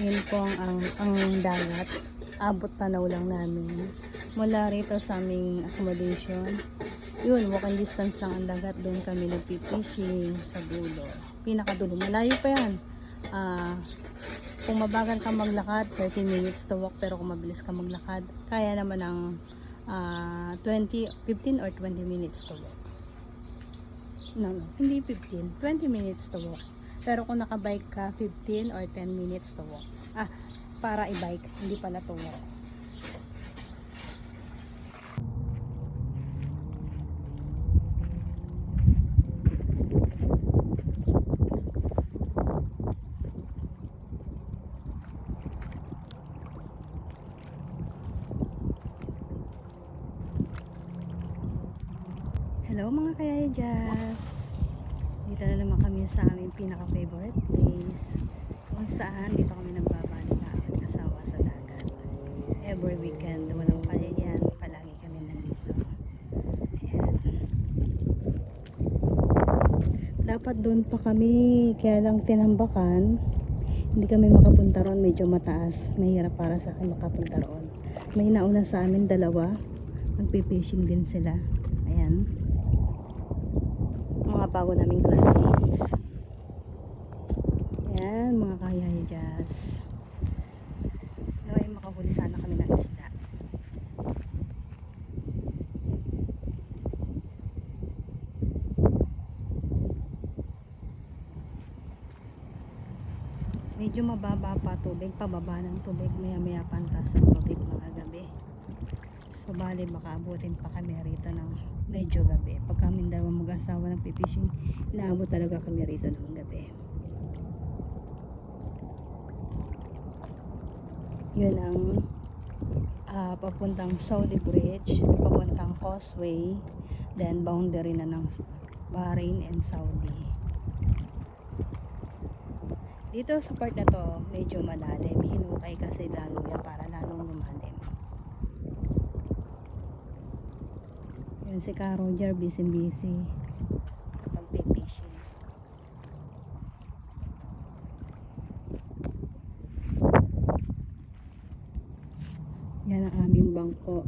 Yun po ang, ang, dagat. Abot tanaw lang namin. Mula rito sa aming accommodation. Yun, walking distance lang ang dagat. Doon kami nagpipishing sa dulo. Pinakadulo. Malayo pa yan. Ah, kung mabagal ka maglakad, 30 minutes to walk. Pero kung mabilis ka maglakad, kaya naman ng ah, 20, 15 or 20 minutes to walk. No, no, hindi 15. 20 minutes to walk. Pero kung nakabike ka, 15 or 10 minutes to walk. Ah, para i-bike, hindi pala to walk. Hello mga kayaya Jazz! Dito na naman kami sa aming pinaka-favorite place. Kung saan dito kami nagbabalik na aming asawa sa dagat. Every weekend, walang palayan, palagi kami nandito. Ayan. Dapat doon pa kami, kaya lang tinambakan. Hindi kami makapunta ron, medyo mataas. Mahirap para sa akin makapunta ron. May nauna sa amin dalawa. Magpipishing din sila. Ayan mga bago naming classmates. Ayan, mga jazz. Naway makahuli sana kami ng isda. Medyo mababa pa tubig, pababa ng tubig, maya maya pantas ang tubig mga gabi. So bali makaabutin pa kami rito ng medyo gabi. Pag kami dalawang mag-asawa ng pipishing, inaabot talaga kami rito ng gabi. Yun ang ah, papuntang Saudi Bridge, papuntang Causeway, then boundary na ng Bahrain and Saudi. Dito sa part na to, medyo malalim. Hinukay kasi lalo yan para lalong lumalim. Yan si Ka Roger, busy busy. Yan ang aming bangko.